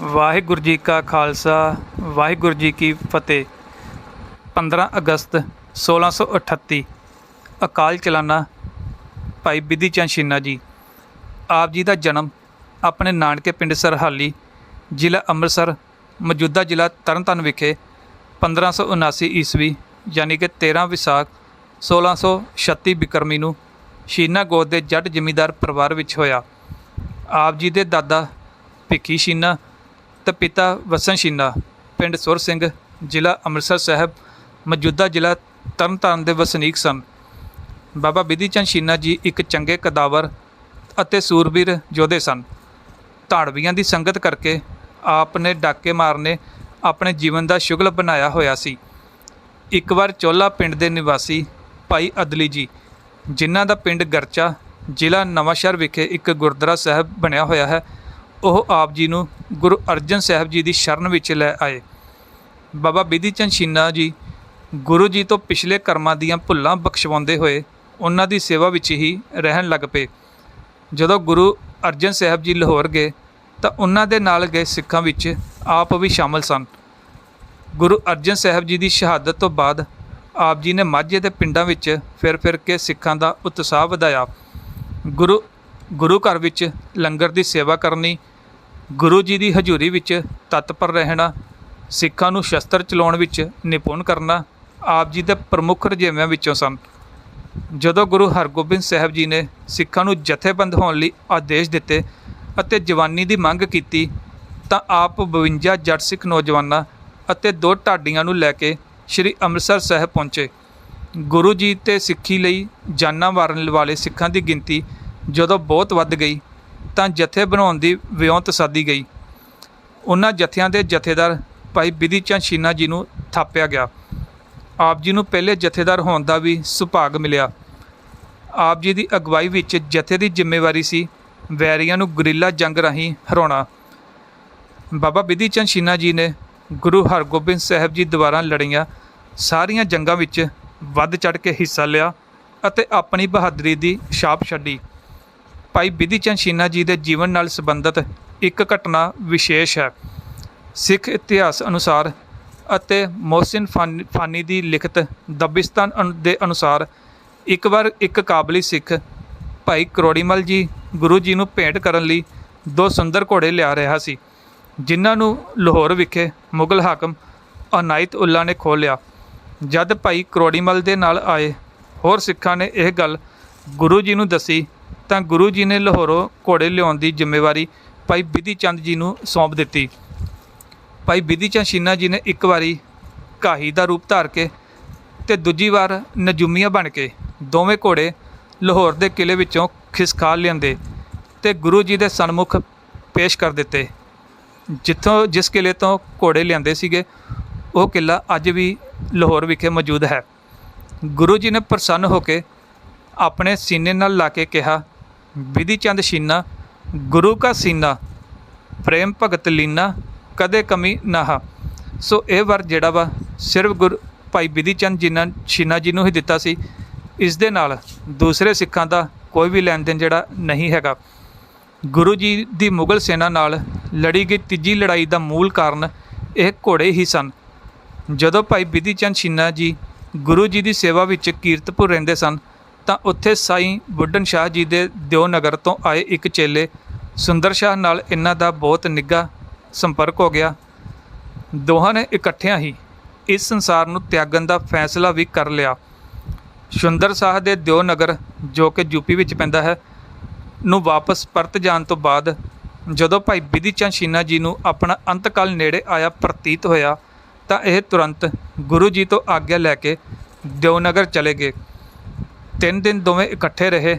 ਵਾਹਿਗੁਰੂ ਜੀ ਕਾ ਖਾਲਸਾ, ਵਾਹਿਗੁਰੂ ਜੀ ਕੀ ਫਤਿਹ। 15 ਅਗਸਤ 1638 ਅਕਾਲ ਚਲਾਣਾ ਭਾਈ ਬਿਧੀ ਚੰਦ ਛੀਨਾ ਜੀ। ਆਪ ਜੀ ਦਾ ਜਨਮ ਆਪਣੇ ਨਾਨਕੇ ਪਿੰਡ ਸਰਹਾਲੀ, ਜ਼ਿਲ੍ਹਾ ਅੰਮ੍ਰਿਤਸਰ, ਮੌਜੂਦਾ ਜ਼ਿਲ੍ਹਾ ਤਰਨਤਾਰਨ ਵਿਖੇ 1579 ਈਸਵੀ, ਯਾਨੀ ਕਿ 13 ਵਿਸਾਖ 1636 ਬਿਕਰਮੀ ਨੂੰ ਛੀਨਾ ਗੋਦ ਦੇ ਜੱਟ ਜ਼ਿਮੀਂਦਾਰ ਪਰਿਵਾਰ ਵਿੱਚ ਹੋਇਆ। ਆਪ ਜੀ ਦੇ ਦਾਦਾ ਭਿੱਖੀ ਛੀਨਾ ਤੇ ਪਿਤਾ ਵਸਨ ਛੀਨਾ ਪਿੰਡ ਸੁਰ ਸਿੰਘ, ਜ਼ਿਲ੍ਹਾ ਅੰਮ੍ਰਿਤਸਰ ਸਾਹਿਬ, ਮੌਜੂਦਾ ਜ਼ਿਲ੍ਹਾ ਤਰਨਤਾਰਨ ਦੇ ਵਸਨੀਕ ਸਨ। ਬਾਬਾ ਬਿਧੀ ਚੰਦ ਛੀਨਾ ਜੀ ਇੱਕ ਚੰਗੇ ਕਦਾਵਰ ਅਤੇ ਸੂਰਬੀਰ ਯੋਧੇ ਸਨ। ਧਾੜਵੀਆਂ ਦੀ ਸੰਗਤ ਕਰਕੇ ਆਪ ਨੇ ਡਾਕੇ ਮਾਰਨੇ ਆਪਣੇ ਜੀਵਨ ਦਾ ਸ਼ੁਗਲ ਬਣਾਇਆ ਹੋਇਆ ਸੀ। ਇੱਕ ਵਾਰ ਚੋਲਾ ਪਿੰਡ ਦੇ ਨਿਵਾਸੀ ਭਾਈ ਅਦਲੀ ਜੀ, ਜਿਨ੍ਹਾਂ ਦਾ ਪਿੰਡ ਗਰਚਾ, ਜ਼ਿਲ੍ਹਾ ਨਵਾਂਸ਼ਹਿਰ ਵਿਖੇ ਇੱਕ ਗੁਰਦੁਆਰਾ ਸਾਹਿਬ ਬਣਿਆ ਹੋਇਆ ਹੈ ਉਹ ਆਪ ਜੀ ਨੂੰ ਗੁਰੂ ਅਰਜਨ ਸਾਹਿਬ ਜੀ ਦੀ ਸ਼ਰਨ ਵਿੱਚ ਲੈ ਆਏ। ਬਾਬਾ ਬਿਧੀ ਚੰਦ ਛੀਨਾ ਜੀ ਗੁਰੂ ਜੀ ਤੋਂ ਪਿਛਲੇ ਕਰਮਾਂ ਦੀਆਂ ਭੁੱਲਾਂ ਬਖਸ਼ਵਾਉਂਦੇ ਹੋਏ ਉਹਨਾਂ ਦੀ ਸੇਵਾ ਵਿੱਚ ਹੀ ਰਹਿਣ ਲੱਗ ਪਏ। ਜਦੋਂ ਗੁਰੂ ਅਰਜਨ ਸਾਹਿਬ ਜੀ ਲਾਹੌਰ ਗਏ ਤਾਂ ਉਹਨਾਂ ਦੇ ਨਾਲ ਗਏ ਸਿੱਖਾਂ ਵਿੱਚ ਆਪ ਵੀ ਸ਼ਾਮਲ ਸਨ। ਗੁਰੂ ਅਰਜਨ ਸਾਹਿਬ ਜੀ ਦੀ ਸ਼ਹਾਦਤ ਤੋਂ ਬਾਅਦ ਆਪ ਜੀ ਨੇ ਮਾਝੇ ਦੇ ਪਿੰਡਾਂ ਵਿੱਚ ਫਿਰ ਫਿਰ ਕੇ ਸਿੱਖਾਂ ਦਾ ਉਤਸ਼ਾਹ ਵਧਾਇਆ। ਗੁਰੂ ਗੁਰੂ ਘਰ ਵਿੱਚ ਲੰਗਰ ਦੀ ਸੇਵਾ ਕਰਨੀ ਗੁਰੂ ਜੀ ਦੀ ਹਜ਼ੂਰੀ ਵਿੱਚ ਤਤਪਰ ਰਹਿਣਾ, ਸਿੱਖਾਂ ਨੂੰ ਸ਼ਸਤਰ ਚਲਾਉਣ ਵਿੱਚ ਨਿਪੁੰਨ ਕਰਨਾ ਆਪ ਜੀ ਦੇ ਪ੍ਰਮੁੱਖ ਰੁਝੇਵਿਆਂ ਵਿੱਚੋਂ ਸਨ। ਜਦੋਂ ਗੁਰੂ ਹਰਗੋਬਿੰਦ ਸਾਹਿਬ ਜੀ ਨੇ ਸਿੱਖਾਂ ਨੂੰ ਜਥੇਬੰਦ ਹੋਣ ਲਈ ਆਦੇਸ਼ ਦਿੱਤੇ ਅਤੇ ਜਵਾਨੀ ਦੀ ਮੰਗ ਕੀਤੀ, ਤਾਂ ਆਪ 52 ਜੱਟ ਸਿੱਖ ਨੌਜਵਾਨਾਂ ਅਤੇ ਦੋ ਢਾਡੀਆਂ ਨੂੰ ਲੈ ਕੇ ਸ੍ਰੀ ਅੰਮ੍ਰਿਤਸਰ ਸਾਹਿਬ ਪਹੁੰਚੇ। ਗੁਰੂ ਜੀ ਤੇ ਸਿੱਖੀ ਲਈ ਜਾਨਾਂ ਵਾਰਨ ਵਾਲੇ ਸਿੱਖਾਂ ਦੀ ਗਿਣਤੀ ਜਦੋਂ ਬਹੁਤ ਵੱਧ ਗਈ ਤਾਂ ਜਥੇ ਬਣਾਉਣ ਦੀ ਵਿਉਂਤ ਸਾਦੀ ਗਈ। ਉਹਨਾਂ ਜਥਿਆਂ ਦੇ ਜਥੇਦਾਰ ਭਾਈ ਬਿਧੀ ਚੰਦ ਛੀਨਾ ਜੀ ਨੂੰ ਥਾਪਿਆ ਗਿਆ। ਆਪ ਜੀ ਨੂੰ ਪਹਿਲੇ ਜਥੇਦਾਰ ਹੋਣ ਦਾ ਵੀ ਸੁਭਾਗ ਮਿਲਿਆ। ਆਪ ਜੀ ਦੀ ਅਗਵਾਈ ਵਿੱਚ ਜਥੇ ਦੀ ਜ਼ਿੰਮੇਵਾਰੀ ਸੀ ਵੈਰੀਆਂ ਨੂੰ ਗੁਰੀਲਾ ਜੰਗ ਰਾਹੀਂ ਹਰਾਉਣਾ। ਬਾਬਾ ਬਿਧੀ ਚੰਦ ਸ਼ੀਨਾ ਜੀ ਨੇ ਗੁਰੂ ਹਰਗੋਬਿੰਦ ਸਾਹਿਬ ਜੀ ਦੁਆਰਾ ਲੜੀਆਂ ਸਾਰੀਆਂ ਜੰਗਾਂ ਵਿੱਚ ਵੱਧ ਚੜ ਕੇ ਹਿੱਸਾ ਲਿਆ ਅਤੇ ਆਪਣੀ ਬਹਾਦਰੀ ਦੀ ਛਾਪ ਛੱਡੀ। ਭਾਈ ਬਿਧੀ ਚੰਦ ਸ਼ੀਨਾ ਜੀ ਦੇ ਜੀਵਨ ਨਾਲ ਸੰਬੰਧਿਤ ਇੱਕ ਘਟਨਾ ਵਿਸ਼ੇਸ਼ ਹੈ। ਸਿੱਖ ਇਤਿਹਾਸ ਅਨੁਸਾਰ ਅਤੇ ਮੋਹਸਿਨ ਫਾਨ- ਫਾਨੀ ਦੀ ਲਿਖਤ ਦਬਿਸਤਾਨ ਅਨੁ- ਦੇ ਅਨੁਸਾਰ ਇੱਕ ਵਾਰ ਇੱਕ ਕਾਬਲੀ ਸਿੱਖ ਭਾਈ ਕਰੋੜੀਮਲ ਜੀ ਗੁਰੂ ਜੀ ਨੂੰ ਭੇਂਟ ਕਰਨ ਲਈ ਦੋ ਸੁੰਦਰ ਘੋੜੇ ਲਿਆ ਰਿਹਾ ਸੀ, ਜਿਨ੍ਹਾਂ ਨੂੰ ਲਾਹੌਰ ਵਿਖੇ ਮੁਗਲ ਹਾਕਮ ਅਨਾਇਤ ਉੱਲਾ ਨੇ ਖੋਹ ਲਿਆ। ਜਦ ਭਾਈ ਕਰੋੜੀਮਲ ਦੇ ਨਾਲ ਆਏ, ਹੋਰ ਸਿੱਖਾਂ ਨੇ ਇਹ ਗੱਲ ਗੁਰੂ ਜੀ ਨੂੰ ਦੱਸੀ ਤਾਂ ਗੁਰੂ ਜੀ ਨੇ ਲਾਹੌਰੋਂ ਘੋੜੇ ਲਿਆਉਣ ਦੀ ਜ਼ਿੰਮੇਵਾਰੀ ਭਾਈ ਬਿਧੀ ਚੰਦ ਜੀ ਨੂੰ ਸੌਂਪ ਦਿੱਤੀ। ਭਾਈ ਬਿਧੀ ਚੰਦ ਸ਼ੀਨਾ ਜੀ ਨੇ ਇੱਕ ਵਾਰੀ ਕਾਹੀ ਦਾ ਰੂਪ ਧਾਰ ਕੇ ਤੇ ਦੂਜੀ ਵਾਰ ਨਜੂਮੀਆਂ ਬਣ ਕੇ ਦੋਵੇਂ ਘੋੜੇ ਲਾਹੌਰ ਦੇ ਕਿਲੇ ਵਿੱਚੋਂ ਖਿਸਕਾ ਲਿਆਂਦੇ ਤੇ ਗੁਰੂ ਜੀ ਦੇ ਸਨਮੁਖ ਪੇਸ਼ ਕਰ ਦਿੱਤੇ। ਜਿੱਥੋਂ ਜਿਸ ਕਿਲੇ ਤੋਂ ਘੋੜੇ ਲਿਆਂਦੇ ਸੀਗੇ, ਉਹ ਕਿਲਾ ਅੱਜ ਵੀ ਲਾਹੌਰ ਵਿਖੇ ਮੌਜੂਦ ਹੈ। ਗੁਰੂ ਜੀ ਨੇ ਪ੍ਰਸੰਨ ਹੋ ਕੇ ਆਪਣੇ ਸੀਨੇ ਨਾਲ ਲਾ ਕੇ ਕਿਹਾ ਵਿਧੀ ਚੰਦ ਸ਼ੀਨਾ, ਗੁਰੂ ਕਾ ਸੀਨਾ, ਪ੍ਰੇਮ ਭਗਤ ਲੀਨਾ, ਕਦੇ ਕਮੀ ਨਾਹਾ। ਸੋ ਇਹ ਵਰ ਜਿਹੜਾ ਵਾ, ਸਿਰਫ ਗੁਰ, ਭਾਈ ਬਿਧੀ ਚੰਦ ਜਿਨ੍ਹਾਂ, ਸ਼ੀਨਾ ਜੀ ਨੂੰ ਹੀ ਦਿੱਤਾ ਸੀ, ਇਸ ਦੇ ਨਾਲ ਦੂਸਰੇ ਸਿੱਖਾਂ ਦਾ ਕੋਈ ਵੀ ਲੈਣ ਦੇਣ ਜਿਹੜਾ ਨਹੀਂ ਹੈਗਾ। ਗੁਰੂ ਜੀ ਦੀ ਮੁਗਲ ਸੈਨਾ ਨਾਲ ਲੜੀ ਗਈ ਤੀਜੀ ਲੜਾਈ ਦਾ ਮੂਲ ਕਾਰਨ ਇਹ ਘੋੜੇ ਹੀ ਸਨ। ਜਦੋਂ ਭਾਈ ਬਿਧੀ ਚੰਦ ਸ਼ੀਨਾ ਜੀ ਗੁਰੂ ਜੀ ਦੀ ਸੇਵਾ ਵਿੱਚ ਕੀਰਤਪੁਰ ਰਹਿੰਦੇ ਸਨ ਤਾਂ ਉੱਥੇ ਸਾਈਂ ਬੁੱਢਨ ਸ਼ਾਹ ਜੀ ਦੇ ਦਿਓ ਨਗਰ ਤੋਂ ਆਏ ਇੱਕ ਚੇਲੇ ਸੁੰਦਰ ਸ਼ਾਹ ਨਾਲ ਇਹਨਾਂ ਦਾ ਬਹੁਤ ਨਿੱਘਾ ਸੰਪਰਕ ਹੋ ਗਿਆ। ਦੋਹਾਂ ਨੇ ਇਕੱਠਿਆਂ ਹੀ ਇਸ ਸੰਸਾਰ ਨੂੰ ਤਿਆਗਣ ਦਾ ਫੈਸਲਾ ਵੀ ਕਰ ਲਿਆ। ਸੁੰਦਰ ਸ਼ਾਹ ਦੇ ਦਿਓ ਨਗਰ ਜੋ ਕਿ ਯੂਪੀ ਵਿੱਚ ਪੈਂਦਾ ਹੈ, ਨੂੰ ਵਾਪਸ ਪਰਤ ਜਾਣ ਤੋਂ ਬਾਅਦ ਜਦੋਂ ਭਾਈ ਬਿਧੀ ਚੰਦ ਸ਼ੀਨਾ ਜੀ ਨੂੰ ਆਪਣਾ ਅੰਤਕਾਲ ਨੇੜੇ ਆਇਆ ਪ੍ਰਤੀਤ ਹੋਇਆ ਤਾਂ ਇਹ ਤੁਰੰਤ ਗੁਰੂ ਜੀ ਤੋਂ ਆਗਿਆ ਲੈ ਕੇ ਦਿਓਨਗਰ ਚਲੇ ਗਏ। ਤਿੰਨ ਦਿਨ ਦੋਵੇਂ ਇਕੱਠੇ ਰਹੇ।